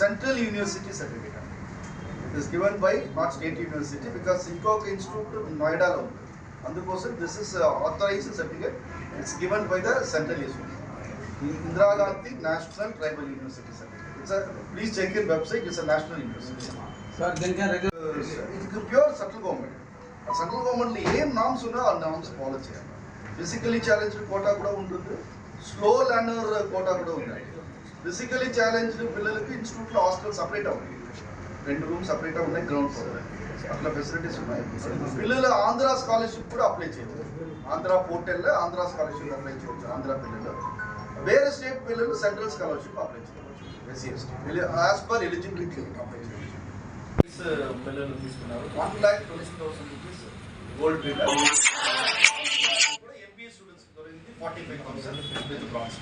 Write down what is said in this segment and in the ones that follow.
Central university certificate అండి it is given by not state university because ఇంకొక institute నోయిడాలో ఉంది. అందుకోసం this is authorised certificate it's given by the central university Indira Gandhi National Tribal University certificate it's please check in website it's national university ఇది pure central government ఆ central గవర్నమెంట్లో ఏం norms ఉన్నాయో ఆ నామ్స్ ఫాలో చేయాలి. Physically challenged quota కూడా ఉంటుంది. Slow learner quota కూడా ఉంది ఫిజికలీ ఛాలెంజ్డ్ పిల్లలకి ఇన్స్టిట్యూట్లో హాస్టల్ సపరేట్ అవుతుంది రెండు రూమ్ సపరేట్ ఉన్నాయి గ్రౌండ్ ఫ్లోర్ అట్లా ఫెసిలిటీస్ ఉన్నాయి. పిల్లలు ఆంధ్ర స్కాలర్షిప్ కూడా అప్లై చేయవచ్చు ఆంధ్ర పోర్టల్లో ఆంధ్ర స్కాలర్షిప్ అప్లై చేయవచ్చు ఆంధ్ర పిల్లలు. వేరే స్టేట్ పిల్లలు సెంట్రల్ స్కాలర్షిప్ అప్లై చేయవచ్చు SC ST as per eligibility apply చేయవచ్చు పిల్లలు తీసుకున్నారు. One lakh twenty thousand rupees gold students దొరికింది forty five thousand branch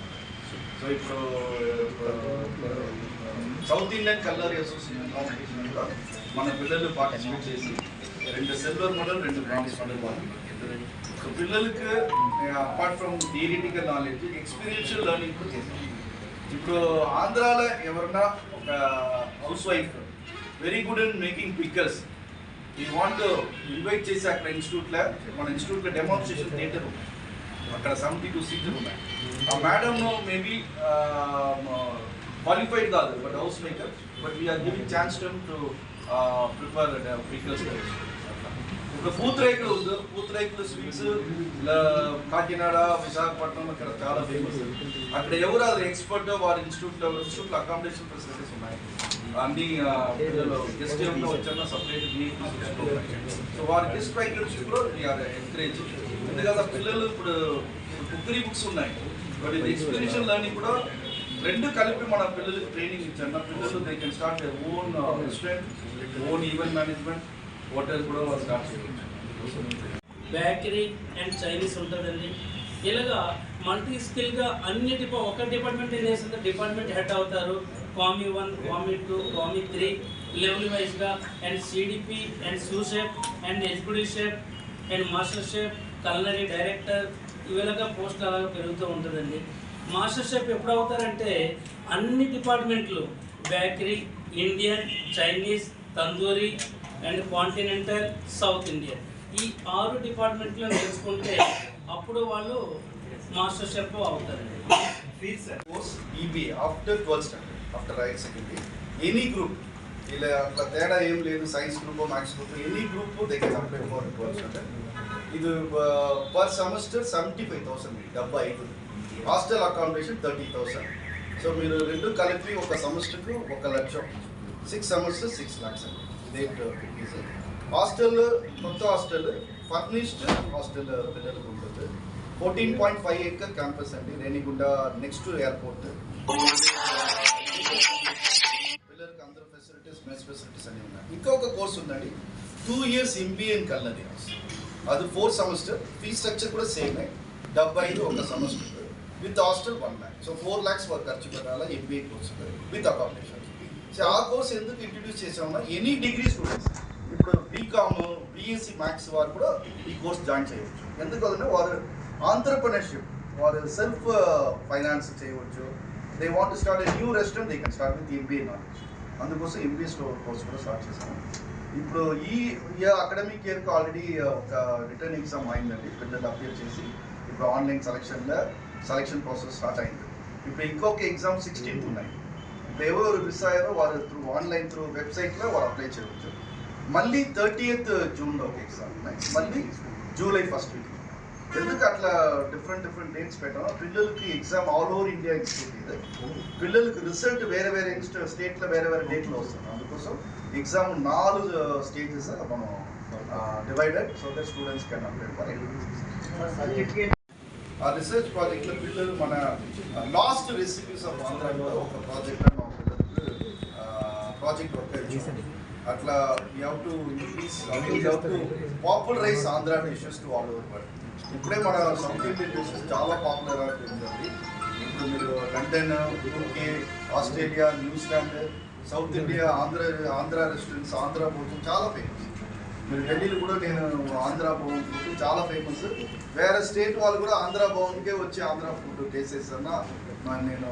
so ఇప్పుడు సౌత్ ఇండియన్ కల్లరీ అసోసియేషన్ మన పిల్లలు పార్టిసిపేట్ చేసి రెండు సిల్వర్ మెడల్ రెండు బ్రాంజ్ మెడల్ సో పిల్లలకి apart from theoretical knowledge experiential learning కూడా చేశాం ఇప్పుడు ఆంధ్రాలో ఎవరన్నా ఒక housewife very good in making pickles ఈ వాంట్ ఇన్వైట్ చేసి అక్కడ ఇన్స్టిట్యూట్లో మన ఇన్స్టిట్యూట్లో డెమాన్స్ట్రేషన్ థియేటర్ ఉంది. అక్కడ సెవెంటీ టూ ఉన్నాయి. ఆ మేడం మేబీ క్వాలిఫైడ్ కాదు but house maker but we are giving chance them to prepare pickles ఇప్పుడు పూతరేకులు ఉంది. పూతరేకులు స్వీట్స్ కాకినాడ విశాఖపట్నం అక్కడ చాలా ఫేమస్ అక్కడ ఎవరు అది ఎక్స్పర్ట్ వారి ఇన్స్టిట్యూట్ ఇన్స్టిట్యూట్లో అకామిడేషన్ ఫెసిలిటీస్ ఉన్నాయి? అన్ని గెస్ట్ ఏమైనా వచ్చినా సపరేట్ సో వారి గెస్ట్ ఫ్యాకల్టీ కూడా ఎంకరేజ్ ఎందుకంటే పిల్లలు ఇప్పుడు కుక్కరీ బుక్స్ ఉన్నాయి. బట్ ఇది ఎక్స్పీరియన్షియల్ లెర్నింగ్ కూడా రెండు కలిపి మన పిల్లలకి ట్రైనింగ్ ఇచ్చాను నా పిల్లలు they can start own restaurant own event management hotel కూడా వాళ్ళు స్టార్ట్ చేయవచ్చు బేకరీ అండ్ చైనీస్ ఉంటుందండి. ఇలాగా మల్టీ స్కిల్గా అన్ని డిపా ఒక డిపార్ట్మెంట్ ఏం డిపార్ట్మెంట్ హెడ్ అవుతారు. Commis one commis two commis three level వైజ్గా and CDP and sous chef and executive chef and master chef culinary director ఇలాగా పోస్ట్ అలాగా పెరుగుతూ ఉంటుందండి. మాస్టర్ షెఫ్ ఎప్పుడు అవుతారంటే అన్ని డిపార్ట్మెంట్లు bakery Indian Chinese tandoori and continental South Indian ఈ ఆరు డిపార్ట్మెంట్లో నేర్చుకుంటే అప్పుడు వాళ్ళు మాస్టర్ షెఫ్ అవుతారండి. Course MBA after twelfth standard after right secondary any group ఇలా అట్లా తేడా ఏం లేదు science group maths group any group దగ్గర అప్లై ఫర్ ట్వెల్త్ ఇది per semester seventy five thousand డెబ్బై ఐదు hostel accommodation thirty thousand so మీరు రెండు కలిపి ఒక సెమిస్టర్కు ఒక లక్షం సిక్స్ సెమిస్టర్ సిక్స్ ల్యాక్స్ అండి ఇదే ఫీజు హాస్టల్ కొత్త హాస్టల్ ఫర్నిష్డ్ హాస్టల్ పిల్లలకు ఉంటుంది fourteen point five acre campus అండి రేణిగుండ నెక్స్ట్ ఎయిర్పోర్ట్ ఉందండి. Two years MBA in culinary అది ఫోర్ సెమిస్టర్ ఫీ స్ట్రక్చర్ కూడా సేమ్ డెబ్బై ఐదు ఒక semester with hostel one lakh so four lakhs వరకు ఖర్చు పెట్టాలా MBA course with accommodation so ఆ కోర్స్ ఎందుకు ఇంట్రడ్యూస్ చేసామన్నా ఎనీ డిగ్రీ స్టూడెంట్స్ ఇప్పుడు బీకామ్ బీఎస్సీ మ్యాథ్స్ వారు కూడా ఈ కోర్స్ జాయిన్ చేయవచ్చు. ఎందుకంటే వారు ఆంటర్ప్రినర్షిప్ వారు సెల్ఫ్ ఫైనాన్స్ చేయవచ్చు. They want start a new restaurant they can start with MBA knowledge అందుకోసం ఎంబీఏ స్టోర్ కోర్స్ కూడా స్టార్ట్ చేశాము. ఇప్పుడు ఈ అకాడమిక్ ఇయర్కి ఆల్రెడీ ఒక రిటర్న్ ఎగ్జామ్ అయిందండి. పిల్లలు అప్లై చేసి ఇప్పుడు ఆన్లైన్ సెలక్షన్లో సెలక్షన్ ప్రాసెస్ స్టార్ట్ అయింది. ఇప్పుడు ఇంకొక ఎగ్జామ్ సిక్స్టీన్త్ ఉన్నాయి. ఇప్పుడు ఎవరు మిస్ అయ్యారో వారు త్రూ ఆన్లైన్ త్రూ వెబ్సైట్లో వారు అప్లై చేయవచ్చు. మళ్ళీ థర్టీయత్ జూన్లో ఒక ఎగ్జామ్ ఉన్నాయి. మళ్ళీ జూలై ఫస్ట్ వీక్ ఎందుకు అట్లా డిఫరెంట్ డిఫరెంట్ డేట్స్ పెట్టాం? పిల్లలకి exam all over India institute ఇది. పిల్లలకి రిజల్ట్ వేరే వేరే ఇన్స్టిట్యూట్ స్టేట్లో వేరే వేరే డేట్లో వస్తుంది. అందుకోసం ఎగ్జామ్ నాలుగు uh, స్టేజెస్ మనం divided so that students can apply for ఆ రీసెర్చ్ ప్రాజెక్ట్లో పిల్లలు మన లాస్ట్ రెసిపీస్ ఆఫ్ ఆంధ్రాలో ఒక ప్రాజెక్ట్ మా పిల్లలకు ప్రాజెక్ట్ వర్క్ అట్లా you have to increase you have to popularise Andhra dishes to all over world ఇప్పుడే మన సౌత్ ఇండియన్ డిషెస్ చాలా పాపులర్ అవుతుంది ఇప్పుడు మీరు London UK Australia New Zealand South India Andhra Andhra restaurants Andhra భోజనం చాలా famous మీరు ఢిల్లీలో కూడా నేను ఆంధ్ర భవన్ ఫుడ్ చాలా ఫేమస్ వేరే స్టేట్ వాళ్ళు కూడా ఆంధ్ర భవన్కే వచ్చి ఆంధ్ర ఫుడ్ టేస్ట్ అన్నా నేను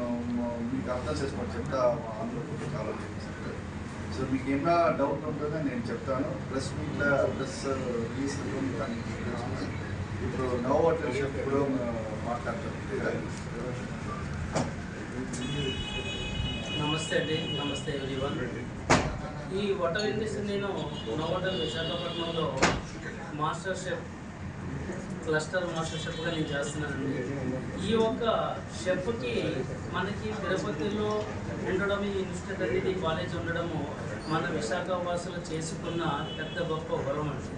మీకు అర్థం చేసుకోండి చెప్తా మా ఆంధ్ర ఫుడ్ చాలా ఫేమస్ అంటే. సో మీకు ఏమైనా డౌట్ ఉంటుందో? నేను చెప్తాను. ప్రెస్ మీట్లో ప్రెస్ రిలీజ్ కానీ. ఇప్పుడు నో వాటర్ షెఫ్ కూడా మాట్లాడుతున్నాం నమస్తే అండి నమస్తే ఎవ్రీవన్ ఈ హోటల్ ఇండస్ట్రీ నేను నవోటల్ విశాఖపట్నంలో మాస్టర్ షెఫ్ క్లస్టర్ మాస్టర్ షెఫ్గా నేను చేస్తున్నానండి. ఈ ఒక్క షెఫ్కి మనకి తిరుపతిలో ఉండడం ఈ ఇన్స్టిట్యూట్ అనేది కాలేజ్ ఉండడము మన విశాఖ వాసులు చేసుకున్న పెద్ద గొప్ప గౌరవం అండి.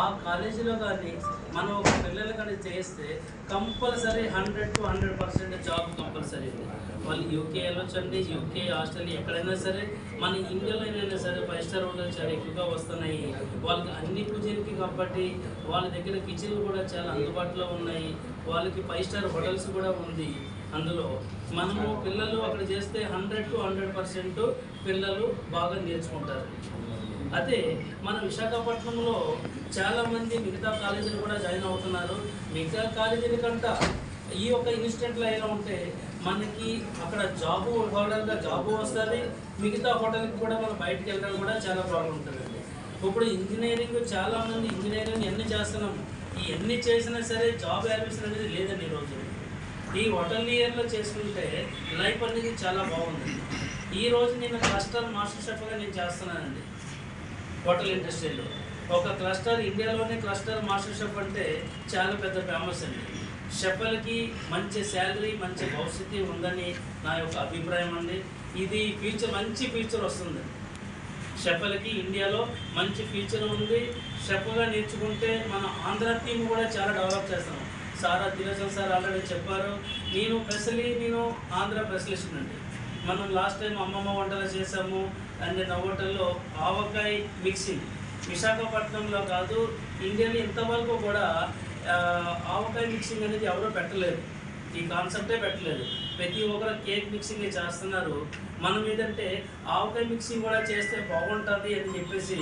ఆ కాలేజీలో కానీ మనం ఒక పిల్లలు కానీ చేస్తే compulsory hundred to hundred percent job compulsory ఉంది. వాళ్ళు యూకే వెళ్ళొచ్చండి యూకే ఆస్ట్రేలియా ఎక్కడైనా సరే మన ఇండియాలోనైనా అయినా సరే ఫైవ్ స్టార్ హోటల్స్ చాలా ఎక్కువగా వస్తున్నాయి. వాళ్ళకి అన్ని కుజిన్కి కాబట్టి వాళ్ళ దగ్గర కిచెన్లు కూడా చాలా అందుబాటులో ఉన్నాయి. వాళ్ళకి ఫైవ్ స్టార్ హోటల్స్ కూడా ఉంది అందులో. మనము పిల్లలు అక్కడ చేస్తే హండ్రెడ్ టు హండ్రెడ్ పర్సెంట్ పిల్లలు బాగా నేర్చుకుంటారు. అదే మన విశాఖపట్నంలో చాలామంది మిగతా కాలేజీలు కూడా జాయిన్ అవుతున్నారు. మిగతా కాలేజీల కంట ఈ యొక్క ఇన్స్టిట్యూట్లో ఎలా ఉంటే మనకి అక్కడ జాబు హోటల్గా జాబు వస్తుంది మిగతా హోటల్కి కూడా మనం బయటికి వెళ్ళడం కూడా చాలా బాగుంటుందండి. ఇప్పుడు ఇంజనీరింగ్ చాలా మంది ఇంజనీరింగ్ ఎన్ని చేస్తున్నాం ఈ ఎన్ని చేసినా సరే జాబ్ యాల్బిషన్ అనేది లేదండి ఈ రోజు. ఈ హోటల్ ఇయర్లో చేసుకుంటే లైఫ్ అనేది చాలా బాగుంది. ఈ రోజు నేను క్లస్టర్ మాస్టర్ షెఫ్గా నేను చేస్తున్నానండి. హోటల్ ఇండస్ట్రీలో. ఒక క్లస్టర్ ఇండియాలోనే క్లస్టర్ మాస్టర్ షెఫ్ అంటే చాలా పెద్ద ఫేమస్ అండి. షెఫ్లకి మంచి శాలరీ మంచి భవిష్యత్తు ఉందని నా యొక్క అభిప్రాయం అండి. ఇది ఫ్యూచర్ మంచి ఫ్యూచర్ వస్తుంది. షెఫ్లకి ఇండియాలో మంచి ఫ్యూచర్ ఉంది. షెఫ్గా నేర్చుకుంటే మన ఆంధ్ర టీం కూడా చాలా డెవలప్ చేస్తాం. సారా దినేశన్ సార్ ఆల్రెడీ చెప్పారు. నేను స్పెషలీ నేను ఆంధ్ర స్పెషలిస్ట్ అండి. మనం లాస్ట్ టైం అమ్మమ్మ వంటలు చేసాము. అందిన హోటల్లో ఆవకాయ మిక్సింగ్ విశాఖపట్నంలో కాదు ఇండియాలో ఇంతవరకు కూడా ఆవకాయ మిక్సింగ్ అనేది ఎవరూ పెట్టలేదు. ఈ కాన్సెప్టే పెట్టలేదు. ప్రతి ఒక్కరు కేక్ మిక్సింగ్ చేస్తున్నారు. మనం ఏంటంటే ఆవకాయ మిక్సింగ్ కూడా చేస్తే బాగుంటుంది అని చెప్పేసి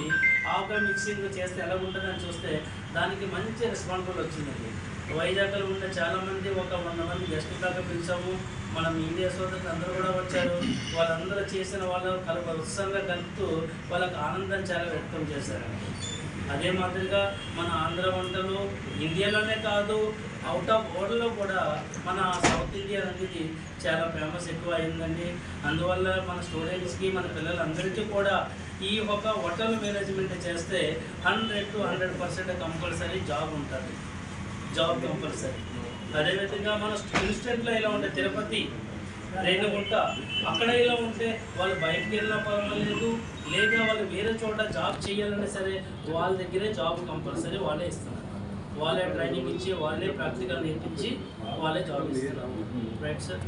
ఆవకాయ మిక్సింగ్ చేస్తే ఎలా ఉంటుంది అని చూస్తే దానికి మంచి రెస్పాన్సిబుల్ వచ్చిందండి. వైజాగ్లో ఉన్న చాలామంది ఒక వంద మంది గెస్ట్ దాకా పిలిచాము. మనం ఇండియా సోదరులు అందరూ కూడా వచ్చారు. వాళ్ళందరూ చేసిన వాళ్ళు కలుపు ఉత్సాహంగా కలుపుతూ వాళ్ళకి ఆనందం చాలా వ్యక్తం చేశారు. అదే మాదిరిగా మన ఆంధ్ర వంటలు ఇండియాలోనే కాదు అవుట్ ఆఫ్ వరల్డ్లో కూడా మన సౌత్ ఇండియా అనేది చాలా ఫేమస్ ఎక్కువ అయిందండి అందువల్ల మన స్టూడెంట్స్కి మన పిల్లలందరికీ కూడా ఈ ఒక హోటల్ మేనేజ్మెంట్ చేస్తే hundred to hundred percent compulsory job ఉంటుంది. జాబ్ కంపల్సరీ అదేవిధంగా మన ఇన్స్టెంట్లో ఇలా ఉంటే తిరుపతి రేణుగుంట అక్కడ ఇలా ఉంటే వాళ్ళు బయటకు వెళ్ళినా పర్వాలేదు లేదా వాళ్ళు వేరే చోట జాబ్ చేయాలన్నా సరే వాళ్ళ దగ్గరే జాబ్ కంపల్సరీ వాళ్ళే ఇస్తున్నారు. వాళ్ళే ట్రైనింగ్ ఇచ్చి వాళ్ళే ప్రాక్టికల్ నేర్పించి వాళ్ళే జాబ్ ఇస్తున్నారు. Right sir